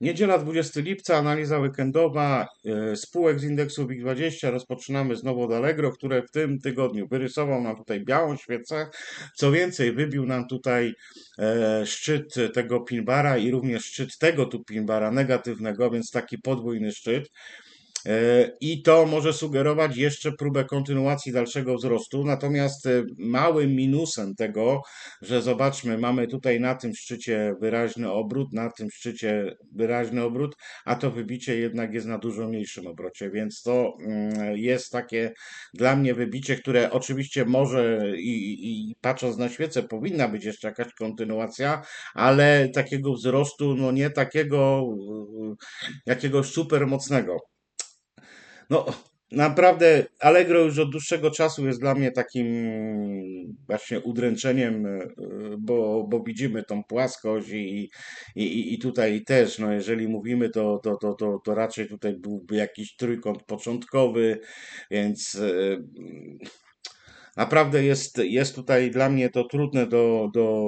Niedziela 20 lipca, analiza weekendowa e, spółek z indeksu WIG20. Rozpoczynamy znowu od Allegro, które w tym tygodniu wyrysował nam tutaj białą świecę. Co więcej, wybił nam tutaj e, szczyt tego pinbara i również szczyt tego tu pinbara negatywnego, więc taki podwójny szczyt. E, I to może sugerować jeszcze próbę kontynuacji dalszego wzrostu. Natomiast e, małym minusem tego, że zobaczmy, mamy tutaj na tym szczycie wyraźny obrót, na tym szczycie wyraźny obrót, a to wybicie jednak jest na dużo mniejszym obrocie, więc to mm, jest takie dla mnie wybicie, które oczywiście może i, i patrząc na świecę powinna być jeszcze jakaś kontynuacja, ale takiego wzrostu, no nie takiego e, jakiegoś super mocnego. No, naprawdę Allegro już od dłuższego czasu jest dla mnie takim właśnie udręczeniem, e, bo, bo widzimy tą płaskość i, i, i tutaj też, no jeżeli mówimy, to, to, to, to, to raczej tutaj byłby jakiś trójkąt początkowy, więc e, naprawdę jest, jest tutaj dla mnie to trudne do, do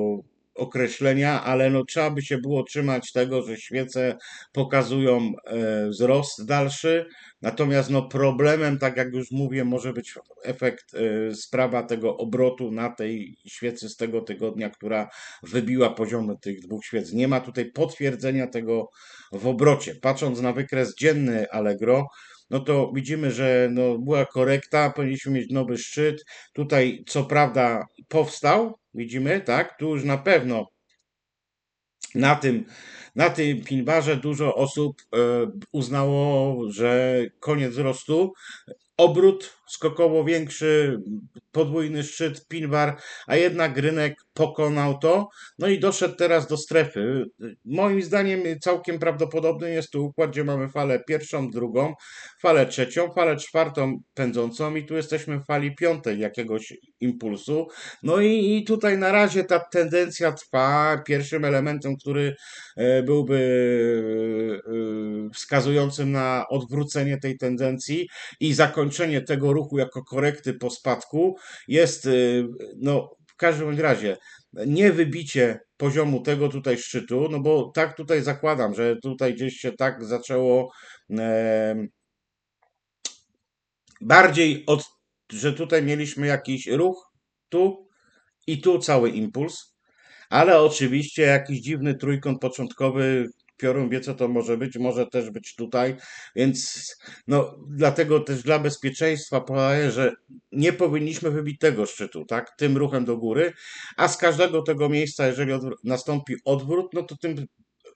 określenia, ale no trzeba by się było trzymać tego, że świece pokazują e, wzrost dalszy, natomiast no problemem, tak jak już mówię, może być efekt, e, sprawa tego obrotu na tej świecy z tego tygodnia, która wybiła poziomy tych dwóch świec. Nie ma tutaj potwierdzenia tego w obrocie. Patrząc na wykres dzienny Allegro, no to widzimy, że no, była korekta, powinniśmy mieć nowy szczyt. Tutaj co prawda powstał, widzimy, tak, tu już na pewno na tym, na tym pinbarze dużo osób e, uznało, że koniec wzrostu. Obrót skokowo większy, podwójny szczyt, pinbar, a jednak rynek pokonał to, no i doszedł teraz do strefy. Moim zdaniem całkiem prawdopodobny jest tu układ, gdzie mamy falę pierwszą, drugą, falę trzecią, falę czwartą pędzącą i tu jesteśmy w fali piątej jakiegoś impulsu. No i, i tutaj na razie ta tendencja trwa. Pierwszym elementem, który e, byłby e, wskazującym na odwrócenie tej tendencji i zakończenie tego ruchu jako korekty po spadku jest, y, no, w każdym razie, nie wybicie poziomu tego tutaj szczytu, no bo tak tutaj zakładam, że tutaj gdzieś się tak zaczęło e, bardziej od, że tutaj mieliśmy jakiś ruch tu i tu cały impuls, ale oczywiście jakiś dziwny trójkąt początkowy, Piorun wie, co to może być, może też być tutaj, więc no, dlatego też dla bezpieczeństwa podaję, że nie powinniśmy wybić tego szczytu, tak, tym ruchem do góry, a z każdego tego miejsca, jeżeli nastąpi odwrót, no to tym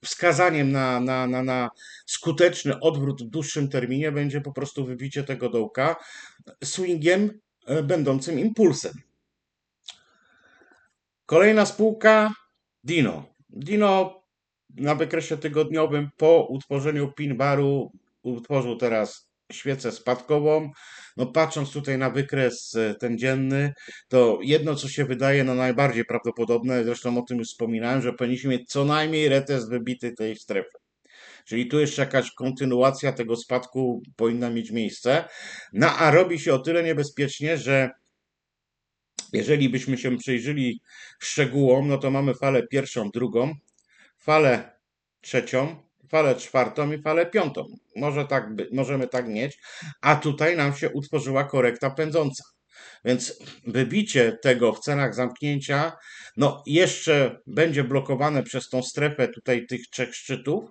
wskazaniem na, na, na, na skuteczny odwrót w dłuższym terminie będzie po prostu wybicie tego dołka swingiem e, będącym impulsem. Kolejna spółka Dino. Dino na wykresie tygodniowym po utworzeniu pin baru utworzył teraz świecę spadkową. No patrząc tutaj na wykres e, ten dzienny, to jedno co się wydaje no najbardziej prawdopodobne, zresztą o tym już wspominałem, że powinniśmy mieć co najmniej retest wybity tej strefy. Czyli tu jeszcze jakaś kontynuacja tego spadku powinna mieć miejsce. No a robi się o tyle niebezpiecznie, że jeżeli byśmy się przyjrzyli szczegółom, no to mamy falę pierwszą, drugą, falę trzecią, falę czwartą i falę piątą. Może tak by, możemy tak mieć, a tutaj nam się utworzyła korekta pędząca. Więc wybicie tego w cenach zamknięcia, no jeszcze będzie blokowane przez tą strefę tutaj tych trzech szczytów.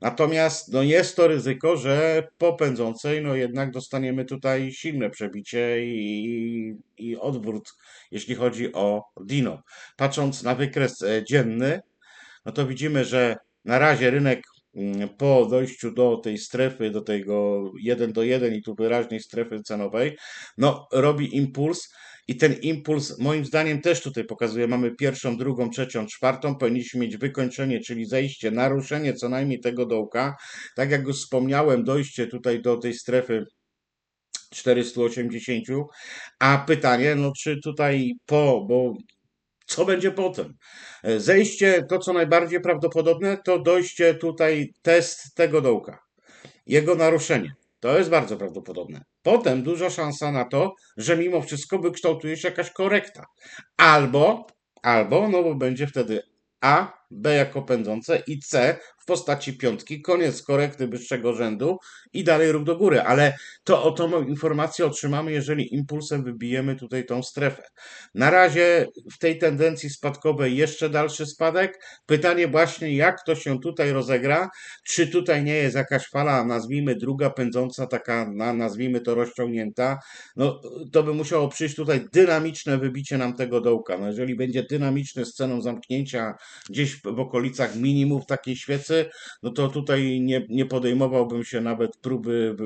Natomiast no jest to ryzyko, że po pędzącej no jednak dostaniemy tutaj silne przebicie i, i odwrót, jeśli chodzi o Dino. Patrząc na wykres e, dzienny, no to widzimy, że na razie rynek mm, po dojściu do tej strefy, do tego 1 do 1 i tu wyraźnej strefy cenowej, no robi impuls i ten impuls moim zdaniem też tutaj pokazuje, mamy pierwszą, drugą, trzecią, czwartą, powinniśmy mieć wykończenie, czyli zejście, naruszenie co najmniej tego dołka. Tak jak już wspomniałem, dojście tutaj do tej strefy 480, a pytanie, no czy tutaj po, bo co będzie potem? Zejście, to co najbardziej prawdopodobne, to dojście tutaj, test tego dołka. Jego naruszenie. To jest bardzo prawdopodobne. Potem duża szansa na to, że mimo wszystko wykształtuje się jakaś korekta. Albo, albo, no bo będzie wtedy A B jako pędzące i C w postaci piątki, koniec korekty wyższego rzędu i dalej ruch do góry, ale to o tą informację otrzymamy, jeżeli impulsem wybijemy tutaj tą strefę. Na razie w tej tendencji spadkowej jeszcze dalszy spadek. Pytanie właśnie, jak to się tutaj rozegra, czy tutaj nie jest jakaś fala, nazwijmy druga pędząca, taka na, nazwijmy to rozciągnięta, no to by musiało przyjść tutaj dynamiczne wybicie nam tego dołka. No jeżeli będzie dynamiczne z ceną zamknięcia gdzieś w okolicach minimów takiej świecy, no to tutaj nie, nie podejmowałbym się nawet próby,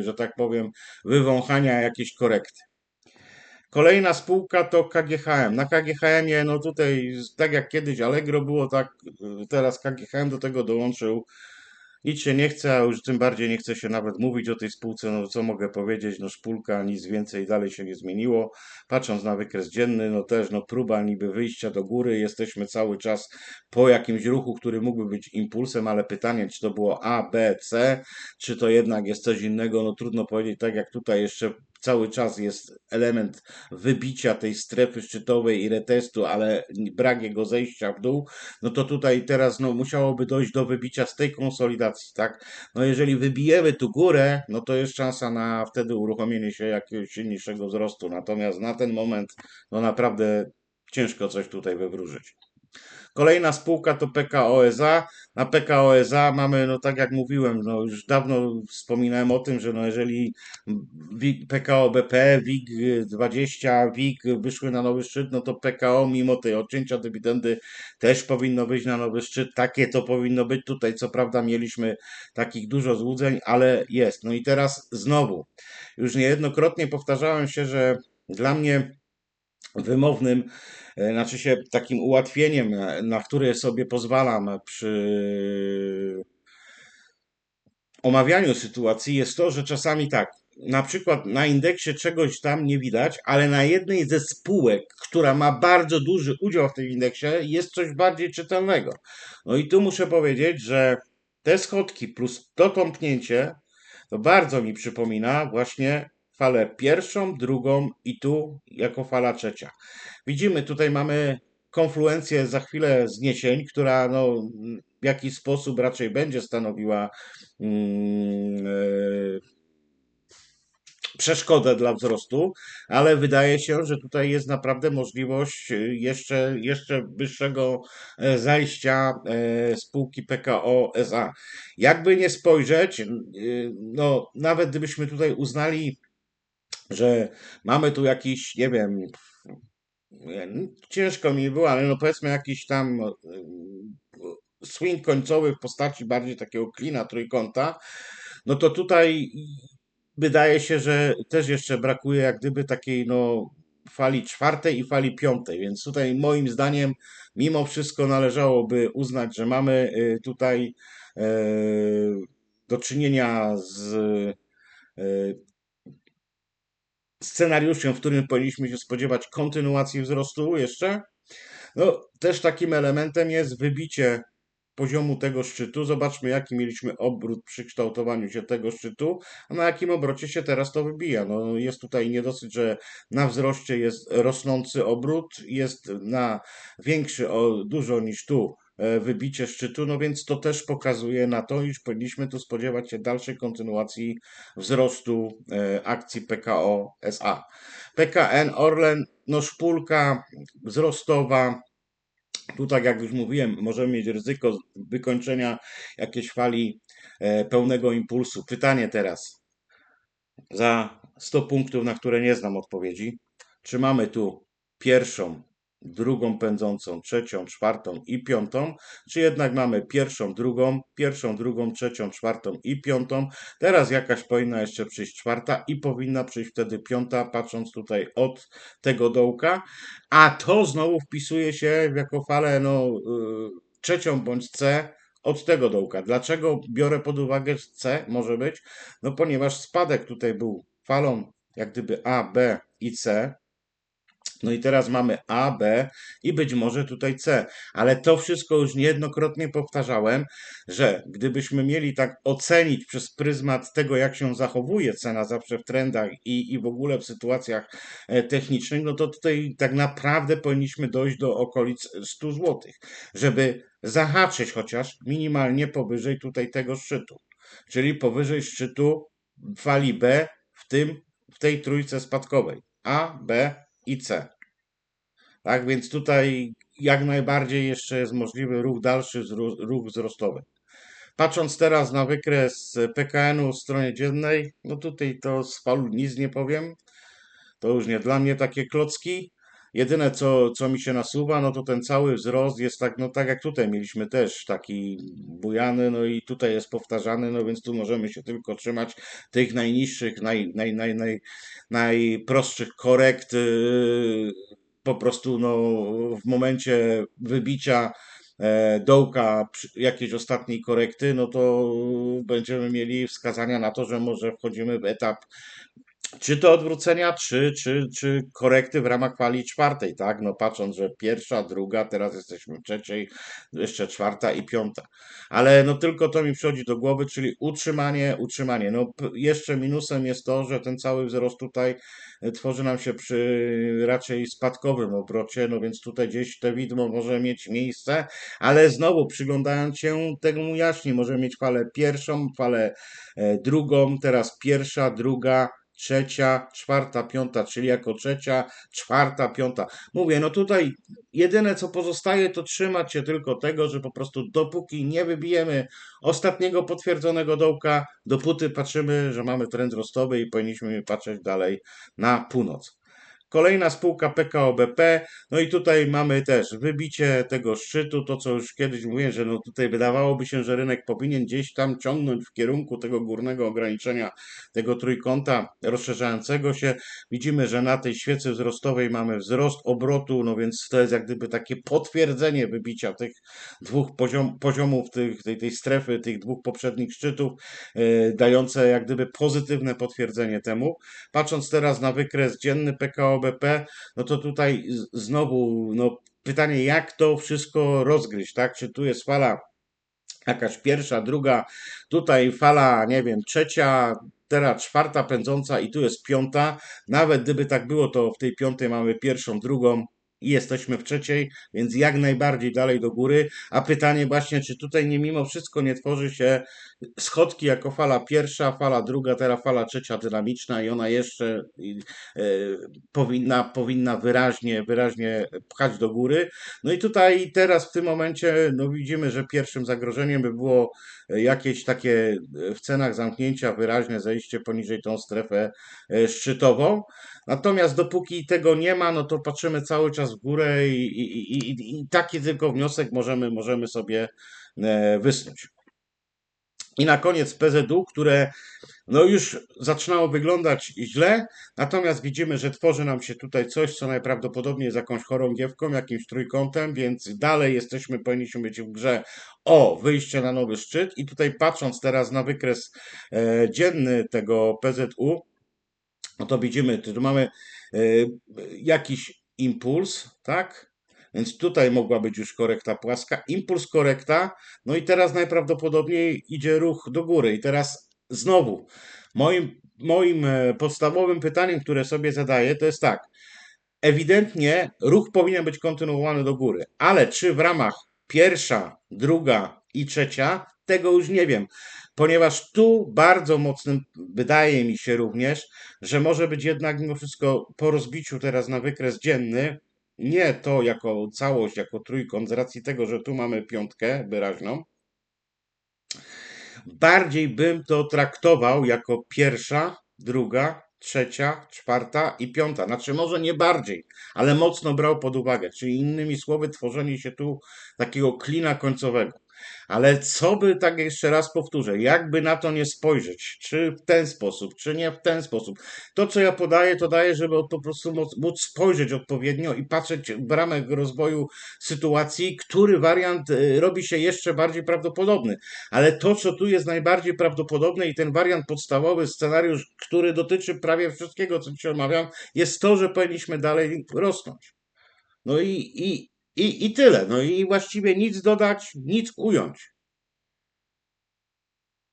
że tak powiem, wywąchania jakiejś korekty. Kolejna spółka to KGHM. Na KGHM-ie, no tutaj, tak jak kiedyś Allegro było, tak teraz KGHM do tego dołączył nic się nie chce, a już tym bardziej nie chce się nawet mówić o tej spółce. No co mogę powiedzieć, no szpulka, nic więcej dalej się nie zmieniło. Patrząc na wykres dzienny, no też no próba niby wyjścia do góry. Jesteśmy cały czas po jakimś ruchu, który mógłby być impulsem, ale pytanie, czy to było A, B, C, czy to jednak jest coś innego, no trudno powiedzieć, tak jak tutaj jeszcze cały czas jest element wybicia tej strefy szczytowej i retestu, ale brak jego zejścia w dół, no to tutaj teraz no, musiałoby dojść do wybicia z tej konsolidacji, tak? No jeżeli wybijemy tu górę, no to jest szansa na wtedy uruchomienie się jakiegoś silniejszego wzrostu, natomiast na ten moment no naprawdę ciężko coś tutaj wywróżyć. Kolejna spółka to PKO SA. Na PKO SA mamy, no tak jak mówiłem, no już dawno wspominałem o tym, że no jeżeli PKO BP, WIG20, WIG wyszły na nowy szczyt, no to PKO mimo tej odcięcia dywidendy też powinno wyjść na nowy szczyt. Takie to powinno być. Tutaj co prawda mieliśmy takich dużo złudzeń, ale jest. No i teraz znowu, już niejednokrotnie powtarzałem się, że dla mnie wymownym E, znaczy się takim ułatwieniem, na które sobie pozwalam przy omawianiu sytuacji, jest to, że czasami tak, na przykład na indeksie czegoś tam nie widać, ale na jednej ze spółek, która ma bardzo duży udział w tym indeksie, jest coś bardziej czytelnego. No i tu muszę powiedzieć, że te schodki plus to tąpnięcie, to bardzo mi przypomina właśnie falę pierwszą, drugą i tu jako fala trzecia. Widzimy, tutaj mamy konfluencję za chwilę zniesień, która no, w jakiś sposób raczej będzie stanowiła yy, przeszkodę dla wzrostu, ale wydaje się, że tutaj jest naprawdę możliwość jeszcze, jeszcze wyższego e, zajścia e, spółki PKO SA. Jakby nie spojrzeć, no nawet gdybyśmy tutaj uznali że mamy tu jakiś, nie wiem, ciężko mi było, ale no powiedzmy jakiś tam e, swing końcowy w postaci bardziej takiego klina trójkąta, no to tutaj wydaje się, że też jeszcze brakuje jak gdyby takiej no fali czwartej i fali piątej, więc tutaj moim zdaniem mimo wszystko należałoby uznać, że mamy e, tutaj e, do czynienia z scenariuszem, w którym powinniśmy się spodziewać kontynuacji wzrostu jeszcze. No, też takim elementem jest wybicie poziomu tego szczytu. Zobaczmy, jaki mieliśmy obrót przy kształtowaniu się tego szczytu, a na jakim obrocie się teraz to wybija. No, jest tutaj nie dosyć, że na wzroście jest rosnący obrót, jest na większy o dużo niż tu wybicie szczytu, no więc to też pokazuje na to, iż powinniśmy tu spodziewać się dalszej kontynuacji wzrostu e, akcji PKO SA. PKN Orlen, no szpulka wzrostowa, tu, tak jak już mówiłem, możemy mieć ryzyko wykończenia jakiejś fali e, pełnego impulsu. Pytanie teraz za 100 punktów, na które nie znam odpowiedzi. Czy mamy tu pierwszą drugą pędzącą, trzecią, czwartą i piątą, czy jednak mamy pierwszą, drugą, pierwszą, drugą, trzecią, czwartą i piątą. Teraz jakaś powinna jeszcze przyjść czwarta i powinna przyjść wtedy piąta, patrząc tutaj od tego dołka, a to znowu wpisuje się jako falę no, yy, trzecią bądź C od tego dołka. Dlaczego biorę pod uwagę C może być? No ponieważ spadek tutaj był falą jak gdyby A, B i C, No i teraz mamy A, B i być może tutaj C, ale to wszystko już niejednokrotnie powtarzałem, że gdybyśmy mieli tak ocenić przez pryzmat tego, jak się zachowuje cena zawsze w trendach i, i w ogóle w sytuacjach e, technicznych, no to tutaj tak naprawdę powinniśmy dojść do okolic 100 zł, żeby zahaczyć chociaż minimalnie powyżej tutaj tego szczytu, czyli powyżej szczytu fali B w tym, w tej trójce spadkowej. A, B i C. Tak więc tutaj jak najbardziej jeszcze jest możliwy ruch dalszy, ruch wzrostowy. Patrząc teraz na wykres PKN-u w stronie dziennej, no tutaj to z falu nic nie powiem. To już nie dla mnie takie klocki. Jedyne, co, co mi się nasuwa, no to ten cały wzrost jest tak, no tak jak tutaj mieliśmy też taki bujany, no i tutaj jest powtarzany, no więc tu możemy się tylko trzymać tych najniższych, naj, naj, naj, naj, najprostszych korekt, yy, po prostu no, w momencie wybicia e, dołka jakiejś ostatniej korekty, no to będziemy mieli wskazania na to, że może wchodzimy w etap czy to odwrócenia, czy, czy, czy korekty w ramach fali czwartej, tak? No patrząc, że pierwsza, druga, teraz jesteśmy trzeciej, jeszcze czwarta i piąta. Ale no tylko to mi przychodzi do głowy, czyli utrzymanie, utrzymanie. No jeszcze minusem jest to, że ten cały wzrost tutaj e, tworzy nam się przy raczej spadkowym obrocie, no więc tutaj gdzieś te widmo może mieć miejsce, ale znowu przyglądając się temu jaśniej, może mieć falę pierwszą, falę e, drugą, teraz pierwsza, druga, trzecia, czwarta, piąta, czyli jako trzecia, czwarta, piąta. Mówię, no tutaj jedyne co pozostaje, to trzymać się tylko tego, że po prostu dopóki nie wybijemy ostatniego potwierdzonego dołka, dopóty patrzymy, że mamy trend wzrostowy i powinniśmy patrzeć dalej na północ. Kolejna spółka PKO BP, no i tutaj mamy też wybicie tego szczytu, to co już kiedyś mówiłem, że no tutaj wydawałoby się, że rynek powinien gdzieś tam ciągnąć w kierunku tego górnego ograniczenia tego trójkąta rozszerzającego się. Widzimy, że na tej świecy wzrostowej mamy wzrost obrotu, no więc to jest jak gdyby takie potwierdzenie wybicia tych dwóch poziom, poziomów tych, tej, tej strefy, tych dwóch poprzednich szczytów, yy, dające jak gdyby pozytywne potwierdzenie temu. Patrząc teraz na wykres dzienny PKO No to tutaj znowu no, pytanie, jak to wszystko rozgryźć, tak? Czy tu jest fala jakaś pierwsza, druga, tutaj fala, nie wiem, trzecia, teraz czwarta pędząca i tu jest piąta. Nawet gdyby tak było, to w tej piątej mamy pierwszą, drugą, i jesteśmy w trzeciej, więc jak najbardziej dalej do góry. A pytanie właśnie, czy tutaj nie mimo wszystko nie tworzy się schodki jako fala pierwsza, fala druga, teraz fala trzecia dynamiczna i ona jeszcze e, powinna, powinna wyraźnie, wyraźnie pchać do góry. No i tutaj teraz w tym momencie no widzimy, że pierwszym zagrożeniem by było jakieś takie w cenach zamknięcia wyraźne zejście poniżej tą strefę e, szczytową. Natomiast dopóki tego nie ma, no to patrzymy cały czas w górę i, i, i, i taki tylko wniosek możemy, możemy sobie e, wysnuć. I na koniec PZU, które no już zaczynało wyglądać źle, natomiast widzimy, że tworzy nam się tutaj coś, co najprawdopodobniej jest jakąś chorągiewką, jakimś trójkątem, więc dalej jesteśmy, powinniśmy być w grze o wyjście na nowy szczyt i tutaj patrząc teraz na wykres e, dzienny tego PZU, no to widzimy, tu mamy e, jakiś impuls, tak? Więc tutaj mogła być już korekta płaska, impuls korekta, no i teraz najprawdopodobniej idzie ruch do góry. I teraz znowu, moim, moim e, podstawowym pytaniem, które sobie zadaję, to jest tak. Ewidentnie ruch powinien być kontynuowany do góry, ale czy w ramach pierwsza, druga i trzecia, tego już nie wiem, ponieważ tu bardzo mocnym wydaje mi się również, że może być jednak mimo wszystko po rozbiciu teraz na wykres dzienny, nie to jako całość, jako trójkąt, z racji tego, że tu mamy piątkę wyraźną, bardziej bym to traktował jako pierwsza, druga, trzecia, czwarta i piąta. Znaczy może nie bardziej, ale mocno brał pod uwagę. Czyli innymi słowy tworzenie się tu takiego klina końcowego. Ale co by, tak jeszcze raz powtórzę, jakby na to nie spojrzeć, czy w ten sposób, czy nie w ten sposób, to co ja podaję, to daję, żeby po prostu móc, móc spojrzeć odpowiednio i patrzeć w ramach rozwoju sytuacji, który wariant y, robi się jeszcze bardziej prawdopodobny. Ale to, co tu jest najbardziej prawdopodobne i ten wariant podstawowy, scenariusz, który dotyczy prawie wszystkiego, co dzisiaj omawiam, jest to, że powinniśmy dalej rosnąć. No i, i, i, i tyle. No i właściwie nic dodać, nic ująć.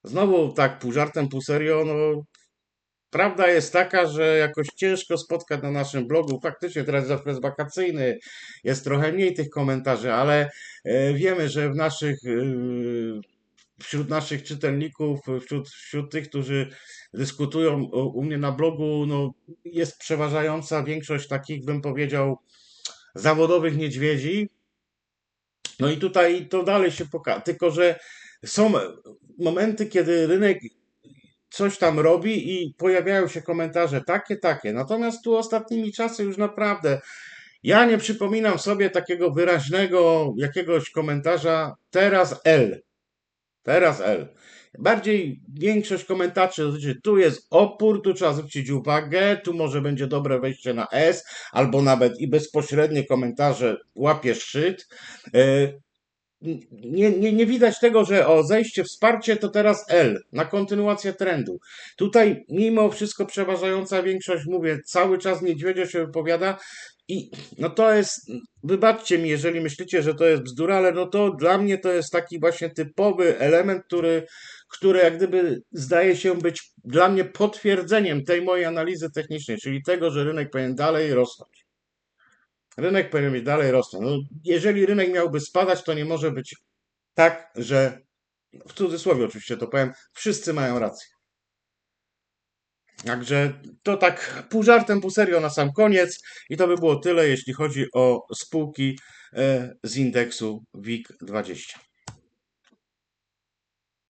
Znowu tak pół żartem, pół serio, no prawda jest taka, że jakoś ciężko spotkać na naszym blogu. Faktycznie teraz jest okres wakacyjny, jest trochę mniej tych komentarzy, ale e, wiemy, że w naszych, e, wśród naszych czytelników, wśród, wśród tych, którzy dyskutują u mnie na blogu, no, jest przeważająca większość takich, bym powiedział, zawodowych niedźwiedzi. No i tutaj to dalej się pokaże. Tylko, że są momenty, kiedy rynek coś tam robi i pojawiają się komentarze takie, takie. Natomiast tu ostatnimi czasy już naprawdę ja nie przypominam sobie takiego wyraźnego jakiegoś komentarza teraz L. Teraz L. Bardziej większość komentarzy dotyczy, tu jest opór, tu trzeba zwrócić uwagę, tu może będzie dobre wejście na S, albo nawet i bezpośrednie komentarze łapie szczyt. E, nie, nie, nie widać tego, że o zejście, wsparcie to teraz L, na kontynuację trendu. Tutaj mimo wszystko przeważająca większość, mówię, cały czas niedźwiedzio się wypowiada i no to jest, wybaczcie mi, jeżeli myślicie, że to jest bzdura, ale no to dla mnie to jest taki właśnie typowy element, który, który jak gdyby zdaje się być dla mnie potwierdzeniem tej mojej analizy technicznej, czyli tego, że rynek powinien dalej rosnąć. Rynek powinien dalej rosnąć. No, jeżeli rynek miałby spadać, to nie może być tak, że w cudzysłowie oczywiście to powiem, wszyscy mają rację. Także to tak pół żartem, pół serio na sam koniec i to by było tyle, jeśli chodzi o spółki e, z indeksu WIG 20.